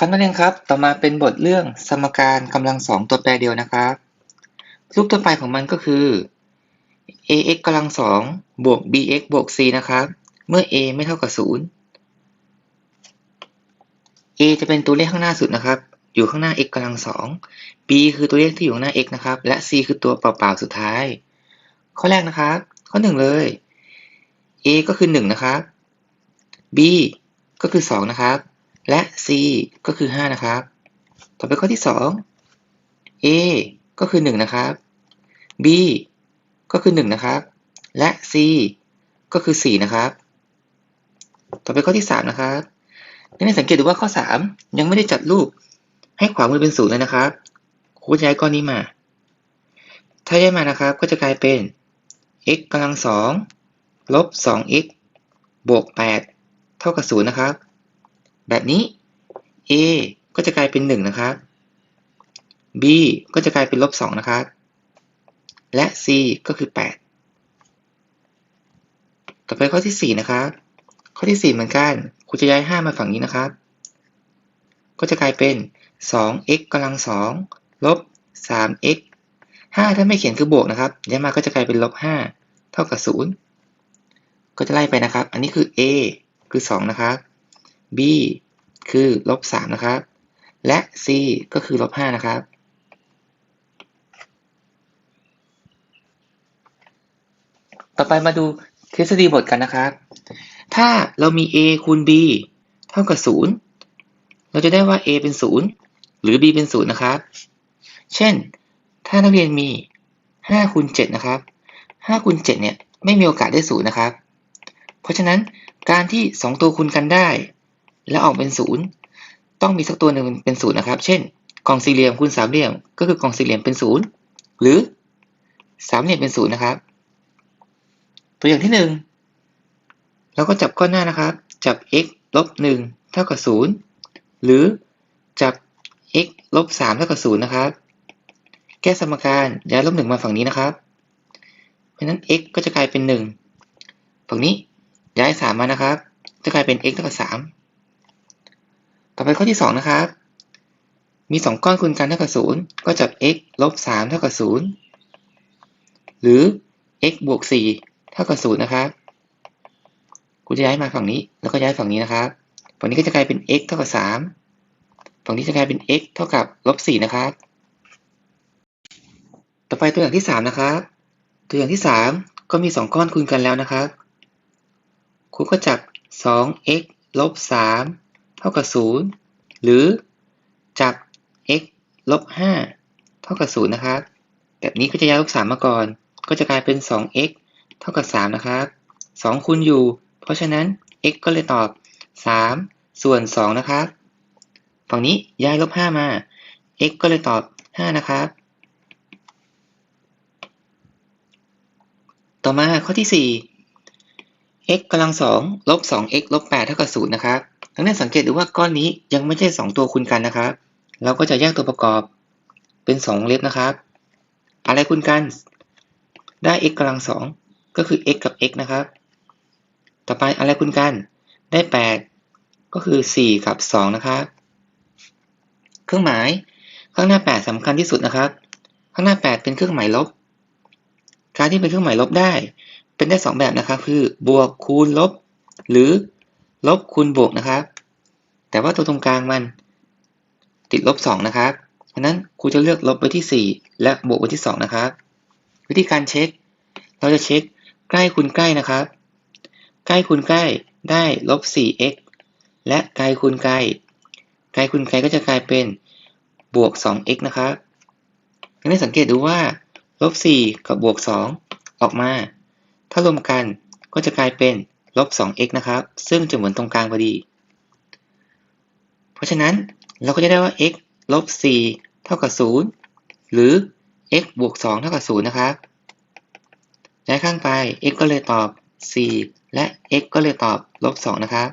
ครับนักเรียนครับ ต่อมาเป็นบทเรื่องสมการกำลังสองตัวแปรเดียวนะครับ รูปตัวไปของมันก็คือ ax กำลังสองบวก bx บวก c นะครับ เมื่อ a ไม่เท่ากับศูนย์ a จะเป็นตัวเลขข้างหน้าสุดนะครับ อยู่ข้างหน้า x กำลังสอง b คือตัวเลขที่อยู่ข้างหน้า x นะครับ และ c คือตัวเปล่าๆสุดท้าย ข้อแรกนะครับ ข้อหนึ่งเลย a ก็คือหนึ่งนะครับ b ก็คือสองนะครับ และ c ก็คือ 5 นะครับ ต่อไปข้อที่ 2 a ก็คือ 1 นะครับ b ก็คือ 1 นะครับ และ c ก็คือ 4 นะครับ ต่อไปข้อที่ 3 นะครับนักเรียนสังเกตดูว่าข้อ 3 ยังไม่ได้จัดรูปให้ขวามือเป็นศูนย์เลยนะครับครูย้ายก้อนนี้มา ถ้าย้ายมานะครับก็จะกลายเป็น x กำลัง2ลบ 2x บวก 8 เท่ากับ 0 นะครับ แบบนี้ a ก็จะกลายเป็น 1 นะครับ b ก็จะกลายเป็นลบ2นะครับ และ c ก็คือ 8 ต่อไปข้อที่ 4 นะครับ ข้อที่ 4 เหมือนกันครูจะย้าย 5 มาฝั่งนี้นะครับ ก็จะกลายเป็น 2x กำลัง 2 ลบ 3x 5 ถ้าไม่เขียนคือบวกนะครับย้ายมาก็จะกลายเป็นลบ 5 เท่ากับ 0 ก็จะไล่ไปนะครับ อันนี้คือ a คือ 2 นะครับ b คือลบ3นะครับ และ c ก็คือลบ5นะครับ ต่อไปมาดูทฤษฎีบทกันนะครับ ถ้าเรามี a คูณ b เท่ากับ 0 เราจะได้ว่า a เป็น 0 หรือ b เป็น 0 นะครับ เช่น ถ้านักเรียนมี5คูณ7นะครับ5คูณ7เนี่ยไม่มีโอกาสได้ 0 นะครับ เพราะฉะนั้นการที่ 2 ตัวคูณกันได้ แล้วออกเป็นศูนย์ต้องมีสักตัวหนึ่งเป็นศูนย์นะครับ เช่นกล่องสี่เหลี่ยมคูณสามเหลี่ยม ก็คือกล่องสี่เหลี่ยมเป็นศูนย์หรือสามเหลี่ยมเป็นศูนย์นะครับ ตัวอย่างที่หนึ่งเราก็จับก้อนหน้านะครับ จับ x ลบหนึ่งเท่ากับศูนย์หรือจับ x ลบสามเท่ากับศูนย์นะครับ แก้สมการย้ายลบหนึ่งมาฝั่งนี้นะครับ เพราะฉะนั้น x ก็จะกลายเป็นหนึ่งฝั่งนี้ย้ายสามมานะครับ จะกลายเป็น x เท่ากับสาม ต่อไปข้อที่ 2 นะครับ มี 2 ก้อนคูณกันเท่ากับ 0 ก็จับ x ลบ 3 เท่ากับ 0 หรือ x บวก 4 เท่ากับ 0 นะครับกูจะย้ายมาฝั่งนี้แล้วก็ย้ายฝั่งนี้นะครับ ฝั่งนี้ก็จะกลายเป็น x เท่ากับ 3 ฝั่งนี้จะกลายเป็น x เท่ากับลบ 4 นะครับ ต่อไปตัวอย่างที่ 3 นะครับ ตัวอย่างที่ 3 ก็มี 2 ก้อนคูณกันแล้วนะครับครูก็จับ 2x ลบ 3 เท่ากับ 0 หรือจับ x ลบ 5 เท่ากับ 0 นะครับ แบบนี้ก็จะย้ายลบ 3 มาก่อน ก็จะกลายเป็น 2x เท่ากับ 3 นะครับ 2 คูณอยู่ เพราะฉะนั้น x ก็เลยตอบ 3 ส่วน 2 นะครับ ฝั่งนี้ย้ายลบ 5 มา x ก็เลยตอบ 5 นะครับ ต่อมาข้อที่ 4 x กำลัง2ลบ 2x ลบ 8 เท่ากับ 0 นะครับ นักเรียนสังเกตดูว่าก้อนนี้ยังไม่ใช่ 2 ตัวคูณกันนะครับ เราก็จะแยกตัวประกอบเป็น 2 เล็บนะครับ อะไรคูณกัน ได้ x กำลัง2ก็คือ x กับ x นะครับ ต่อไปอะไรคูณกัน ได้ 8 ก็คือ 4 กับ 2 นะครับ เครื่องหมายข้างหน้า 8สำคัญที่สุดนะครับ ข้างหน้า 8 เป็นเครื่องหมายลบ การที่เป็นเครื่องหมายลบได้ เป็นได้ 2 แบบนะครับ คือบวกคูณลบ หรือ ลบคูณบวกนะครับ แต่ว่าตัวตรงกลางมัน ติดลบ2นะครับเพราะนั้นครูจะเลือกลบไว้ที่ 4 และบวกไว้ที่ 2 นะครับ วิธีการเช็ค เราจะเช็คใกล้คูณใกล้นะครับ ใกล้คูณใกล้ได้ลบ 4x และไกลคูณไกล ไกลคูณไกลก็จะกลายเป็นบวก 2x นะครับให้สังเกตดูว่าลบ 4 กับบวก 2 ออกมา ถ้ารวมกันก็จะกลายเป็น ลบ 2x นะครับ ซึ่งจะเหมือนตรงกลางพอดี เพราะฉะนั้นเราก็จะได้ว่า x ลบ 4 เท่ากับ 0 หรือ x บวก 2 เท่ากับ 0 นะครับย้ายข้างไป x ก็เลยตอบ 4 และ x ก็เลยตอบลบ 2 นะครับ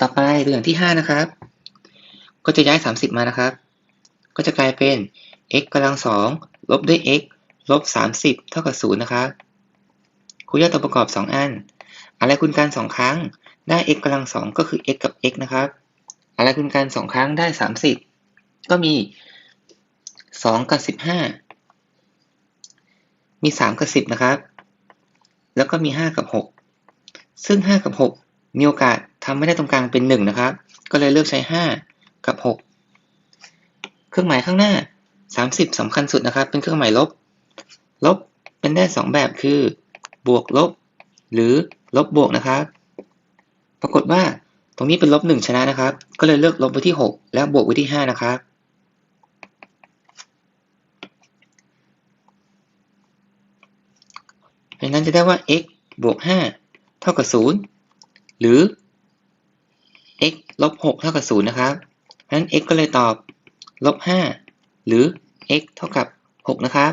ต่อไปตัวอย่างที่ 5 นะครับ ก็จะย้าย 30 มานะครับ ก็จะกลายเป็น x กำลัง 2 ลบด้วย x ลบ 30 เท่ากับ 0 นะครับ ครูแยกตัวประกอบ 2 อัน อะไรคูณกัน 2 ครั้ง ได้ x กำลังสองก็คือ x กับ x นะครับ อะไรคูณกันสองครั้งได้สามสิบก็มีสองกับสิบห้ามีสามกับสิบนะครับ แล้วก็มีห้ากับหกซึ่งห้ากับหกมีโอกาสทำไม่ได้ตรงกลางเป็นหนึ่งนะครับ ก็เลยเลือกใช้ห้ากับหกเครื่องหมายข้างหน้าสามสิบสำคัญสุดนะครับ เป็นเครื่องหมายลบ ลบเป็นได้สองแบบคือ บวกลบ หรือลบบวกนะครับ ปรากฏว่าตรงนี้เป็นลบหนึ่งชนะนะครับ ก็เลยเลือกลบไว้ที่หกแล้วบวกไว้ที่ห้านะครับ ดังนั้นจะได้ว่า x บวก 5 เท่ากับ 0 หรือ x ลบ 6 เท่ากับ 0 นะครับเพราะฉะนั้น x ก็เลยตอบลบ 5 หรือ x เท่ากับ 6 นะครับ